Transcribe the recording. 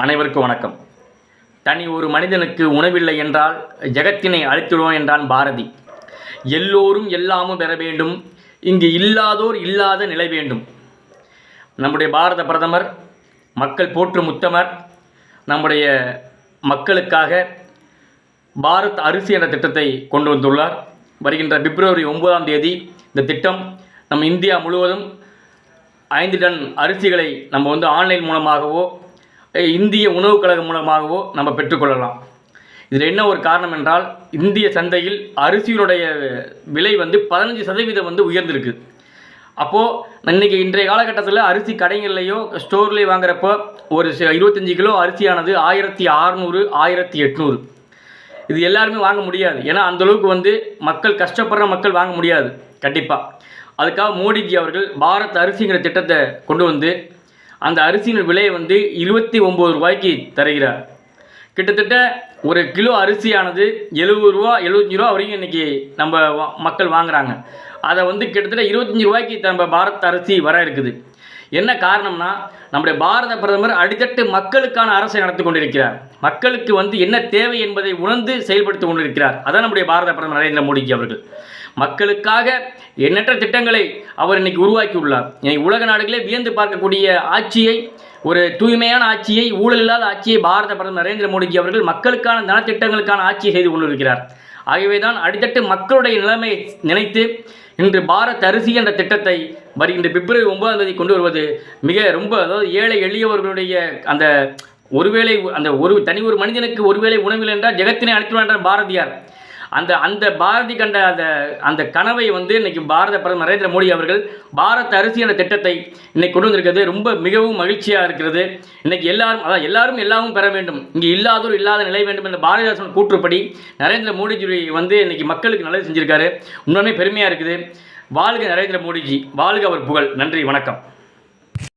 அனைவருக்கும் வணக்கம். தனி ஒரு மனிதனுக்கு உணவில்லை என்றால் ஜெகத்தினை அழித்துடுவோம் என்றான் பாரதி. எல்லோரும் எல்லாமும் பெற வேண்டும். இங்கு இல்லாதோர் இல்லாத நிலை வேண்டும். நம்முடைய பாரத பிரதமர் மக்கள் போற்றும் உத்தமர் நம்முடைய மக்களுக்காக பாரத் அரிசி என்ற திட்டத்தை கொண்டு வந்துள்ளார். வருகின்ற பிப்ரவரி ஒன்பதாம் தேதி இந்த திட்டம் நம்ம இந்தியா முழுவதும் ஐந்து டன் அரிசிகளை நம்ம வந்து ஆன்லைன் மூலமாகவோ இந்திய உணவுக் கழகம் மூலமாகவோ நம்ம பெற்றுக்கொள்ளலாம். இதில் என்ன ஒரு காரணம் என்றால் இந்திய சந்தையில் அரிசியினுடைய விலை வந்து பதினஞ்சு சதவீதம் வந்து உயர்ந்திருக்கு. அப்போது இன்றைக்கி இன்றைய காலகட்டத்தில் அரிசி கடைகள்லையோ ஸ்டோர்லேயோ வாங்குறப்போ ஒரு ச- இருபத்தஞ்சி கிலோ அரிசியானது ஆயிரத்தி அறநூறு ஆயிரத்தி எட்நூறு. இது எல்லாருமே வாங்க முடியாது. ஏன்னா அந்தளவுக்கு வந்து மக்கள் கஷ்டப்படுற மக்கள் வாங்க முடியாது. கண்டிப்பாக அதுக்காக மோடிஜி அவர்கள் பாரத் அரிசிங்கிற திட்டத்தை கொண்டு வந்து அந்த அரிசியின் விலையை வந்து இருபத்தி ஒம்பது ரூபாய்க்கு தருகிறார். கிட்டத்தட்ட ஒரு கிலோ அரிசியானது எழுபது ரூபா எழுபத்தஞ்சி ரூபா வரைக்கும் இன்றைக்கி நம்ம மக்கள் வாங்குகிறாங்க அதை வந்து கிட்டத்தட்ட இருபத்தஞ்சி ரூபாய்க்கு நம்ம பாரத் அரிசி வர இருக்குது. என்ன காரணம்னா நம்முடைய பாரத பிரதமர் அடித்தட்டு மக்களுக்கான அரசை நடத்தி கொண்டிருக்கிறார். மக்களுக்கு வந்து என்ன தேவை என்பதை உணர்ந்து செயல்படுத்தி கொண்டிருக்கிறார். அதான் நம்முடைய பாரத பிரதமர் நரேந்திர மோடிஜி அவர்கள். மக்களுக்காக எண்ணற்ற திட்டங்களை அவர் இன்னைக்கு உருவாக்கியுள்ளார் இன்னைக்கு உலக நாடுகளே வியந்து பார்க்கக்கூடிய ஆட்சியை ஒரு தூய்மையான ஆட்சியை ஊழல் இல்லாத ஆட்சியை பாரத பிரதமர் நரேந்திர மோடிஜி அவர்கள் மக்களுக்கான நலத்திட்டங்களுக்கான ஆட்சியை செய்து கொண்டிருக்கிறார். ஆகியவை தான் அடித்தட்டு மக்களுடைய நிலைமையை நினைத்து இன்று பாரத் அரிசி என்ற திட்டத்தை வருகின்ற பிப்ரவரி ஒன்பதாம் தேதி கொண்டு வருவது மிக ரொம்ப அதாவது ஏழை எளியவர்களுடைய அந்த ஒருவேளை அந்த ஒரு தனி ஒரு மனிதனுக்கு ஒருவேளை உணவில் என்றால் ஜெகத்தினை அழைத்துவான் என்றார் பாரதியார். அந்த அந்த பாரதி கண்ட அந்த அந்த கனவை வந்து இன்றைக்கி பாரத பிரதமர் நரேந்திர மோடி அவர்கள் பாரத் அரிசி என்ற திட்டத்தை இன்றைக்கி கொண்டு வந்திருக்கிறது. ரொம்ப மிகவும் மகிழ்ச்சியாக இருக்கிறது. இன்றைக்கி எல்லாரும் அதாவது எல்லாரும் எல்லாமும் பெற வேண்டும். இங்கே இல்லாதோர் இல்லாத நிலை வேண்டும் என்ற பாரதிதாசன் கூற்றுப்படி நரேந்திர மோடிஜி வந்து இன்றைக்கி மக்களுக்கு நல்லது செஞ்சுருக்காரு. உண்மையுமே பெருமையாக இருக்குது. வாழ்க நரேந்திர மோடிஜி. வாழ்க அவர் புகழ். நன்றி வணக்கம்.